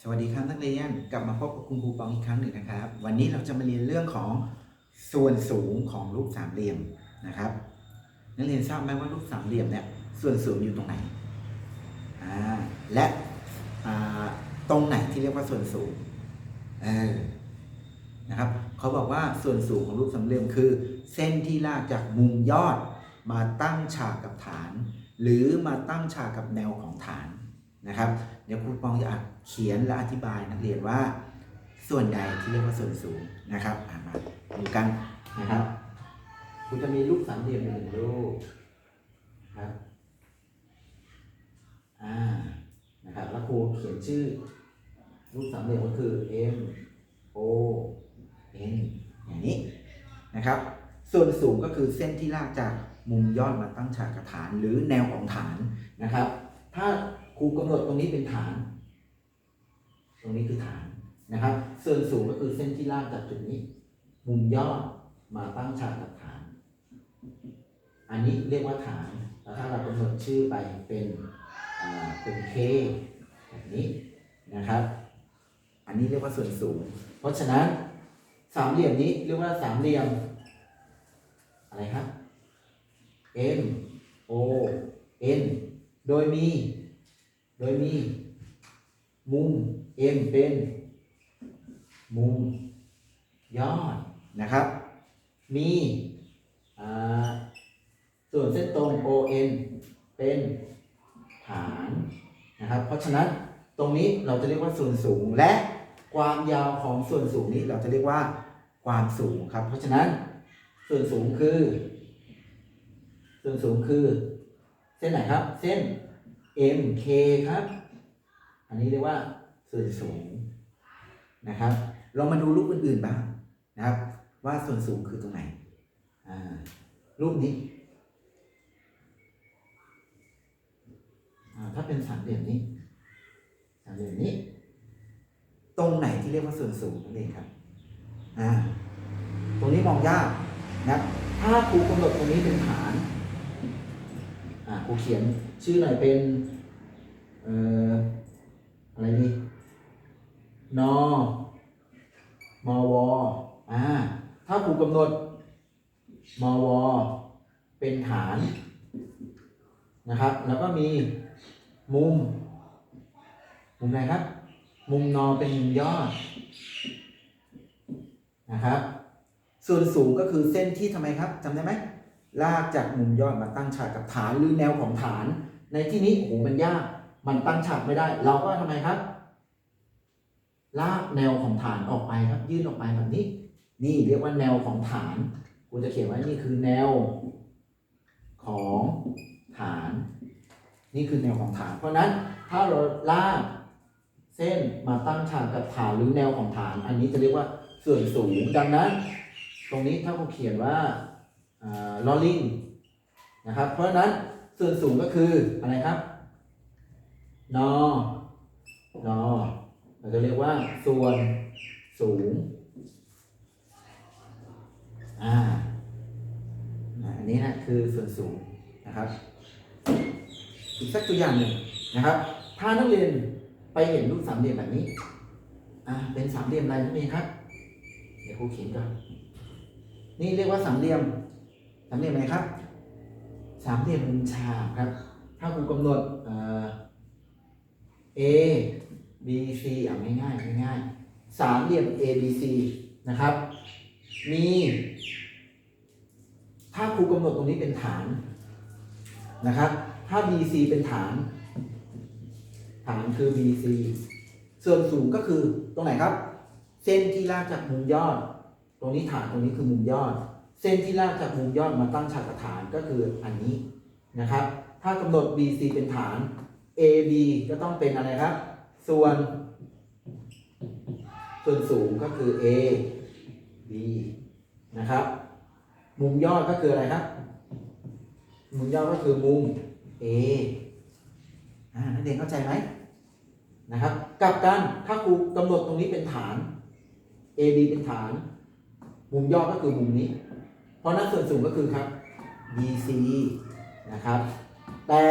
สวัสดีครับนักเรียนกลับมาพบกับคุณครูปองอีกครั้งหนึ่งนะครับ วันนี้เราจะมาเรียนเรื่องของส่วนสูงของรูปสามเหลี่ยมนะครับ นักเรียนทราบไหมว่ารูปสามเหลี่ยมเนี่ยส่วนสูงอยู่ตรงไหนอ่าและอ่าตรงไหนที่เรียกว่าส่วนสูงเออนะครับเขาบอกว่าส่วนสูงของรูปสามเหลี่ยมคือ เส้นที่ลากจากมุมยอดมาตั้งฉากกับฐาน หรือมาตั้งฉากกับแนวของฐานนะครับ เดี๋ยวครูปองจะ เขียนและอธิบายนักเรียนว่า ส่วนใดที่เรียกว่าส่วนสูงนะครับอะมาดูกันนะครับ คุณจะมีรูปสามเหลี่ยมอยู่หนึ่งรูปครับอ่านะครับแล้วครูเขียนชื่อ รูปสามเหลี่ยมก็คือ M O N อย่างนี้นะครับ ส่วนสูงก็คือเส้นที่ลากจากมุมยอดมาตั้งฉากกับฐานหรือแนวของฐานนะครับ ถ้าครูกำหนดตรงนี้เป็นฐาน รงนี้คือฐานนะครับ ส่วนสูงก็คือเส้นที่ลากจากจุดนี้ มุมยอดมาตั้งฉากกับฐาน อันนี้เรียกว่าฐานแล้วถ้าเรากำหนดชื่อไปเป็นเป็น K แบบนี้นะครับ อันนี้เรียกว่าส่วนสูง เพราะฉะนั้นสามเหลี่ยมนี้เรียกว่าสามเหลี่ยม อะไรครับ M O N โดยมี โดยมี มุม M เป็นมุมยอดนะครับ มีส่วนเส้นตรง ON เป็นฐานนะครับ เพราะฉะนั้นตรงนี้เราจะเรียกว่าส่วนสูงและความยาวของส่วนสูงนี้เราจะเรียกว่าความสูงครับ เพราะฉะนั้นส่วนสูงคือ ส่วนสูงคือ เส้นไหนครับ เส้น MK ครับ อันนี้เรียกว่า ส่วนสูงนะครับเรามาดูรูปอื่นๆบ้างนะครับ ว่าส่วนสูงคือตรงไหนรูปนี้ถ้าเป็นสามเหลี่ยมนี้สามเหลี่ยมนี้ ตรงไหนที่เรียกว่าส่วนสูงนั่นเองครับตรงนี้มองยากนะครับถ้าครูกำหนดตรงนี้เป็นฐานครูเขียนชื่อหน่อยเป็นเอ่ออะไรดีนอ มวอ่า ถ้าครู กำหนดมว เป็นฐานนะครับ แล้วก็มีมุม มุมไหนครับ มุมนอเป็นมุมยอดนะครับ ส่วนสูงก็คือเส้นที่ทำไมครับจำได้ไหมลากจากมุมยอดมาตั้งฉากกับฐานหรือแนวของฐาน ในที่นี้โอ้โหมันยาก มันตั้งฉากไม่ได้ เราก็ทำไมครับ ลากแนวของฐานออกไปครับ ยื่นออกไปแบบนี้ นี่เรียกว่าแนวของฐานกูจะเขียนไว้นี่คือแนวของฐาน นี่คือแนวของฐาน เพราะนั้นถ้าเราลากเส้นมาตั้งฉากกับฐานหรือแนวของฐาน อันนี้จะเรียกว่าส่วนสูงดังนั้น ตรงนี้ถ้าผมเขียนว่าลอลิงนะครับเพราะนั้นส่วนสูงก็คืออะไรครับนอนอเราจะเรียกว่าส่วนสูง อ่าอันนี้นะคือส่วนสูงนะครับ อีกสักตัวอย่างหนึ่งนะครับ ถ้านักเรียนไปเห็นรูปสามเหลี่ยมแบบนี้ อ่า เป็นสามเหลี่ยมอะไรนั่นเองครับ เดี๋ยวครูเขียนก่อนนี่เรียกว่าสามเหลี่ยม สามเหลี่ยมอะไรครับ สามเหลี่ยมมุมฉากครับ ถ้าครูกำหนดเอ่อ A B C อะง่ายๆง่ายสามเหลี่ยม A B C นะครับ มี ถ้าครูกำหนดตรงนี้เป็นฐานนะครับ ถ้า B C เป็นฐาน ฐานคือ B C ส่วนสูงก็คือตรงไหนครับ เส้นที่ลากจากมุมยอด ตรงนี้ฐานตรงนี้คือมุมยอด เส้นที่ลากจากมุมยอดมาตั้งฉากกับฐานก็คืออันนี้นะครับ ถ้ากำหนด B C เป็นฐาน AB ก็ต้องเป็นอะไรครับ ส่วน ส่วนสูงก็คือ A B นะครับ มุมยอดก็คืออะไรครับ มุมยอดก็คือมุม A อ่านักเรียนเข้าใจไหมนะครับกลับกันถ้าครูกำหนดตรงนี้เป็นฐาน AB เป็นฐาน มุมยอดก็คือมุมนี้ เพราะนั้นส่วนสูงก็คือครับ BC นะครับ แต่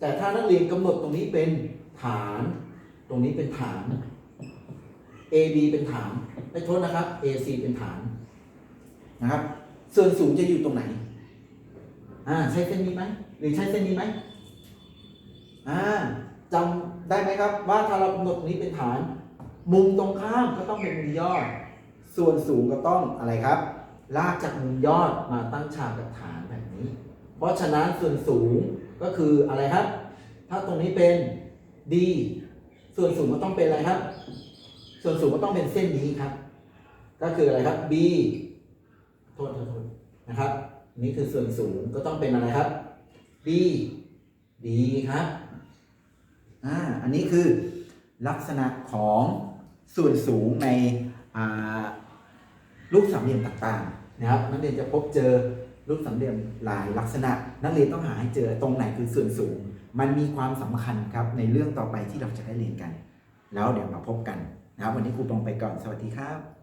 แต่ถ้านักเรียนกำหนดตรงนี้เป็นฐาน ตรงนี้เป็นฐาน AB เป็นฐาน ไม่โทษนะครับ AC เป็นฐานนะครับ ส่วนสูงจะอยู่ตรงไหน อ่า ใช้เส้นนี้ไหมหรือใช้เส้นนี้ไหมอ่าจำได้ไหมครับ ว่าถ้าเรากำหนดตรงนี้เป็นฐาน มุมตรงข้ามก็ต้องเป็นมุมยอด ส่วนสูงก็ต้องอะไรครับ ลากจากมุมยอดมาตั้งฉากกับฐานแบบนี้ เพราะฉะนั้นส่วนสูงก็คืออะไรครับ ถ้าตรงนี้เป็น D ส่วนสูงก็ต้องเป็นอะไรครับ ส่วนสูงก็ต้องเป็นเส้นนี้ครับ ก็คืออะไรครับ B โทษโทษโทษนะครับ นี่คือส่วนสูงก็ต้องเป็นอะไรครับ B D ครับอ่าอันนี้คือลักษณะของส่วนสูงในอ่ารูปสามเหลี่ยมต่างๆนะครับนักเรียนจะพบเจอรูปสามเหลี่ยมหลายลักษณะ นักเรียนต้องหาให้เจอตรงไหนคือส่วนสูง มันมีความสำคัญครับในเรื่องต่อไปที่เราจะได้เรียนกัน แล้วเดี๋ยวมาพบกันนะครับ วันนี้ครูปองไปก่อนสวัสดีครับ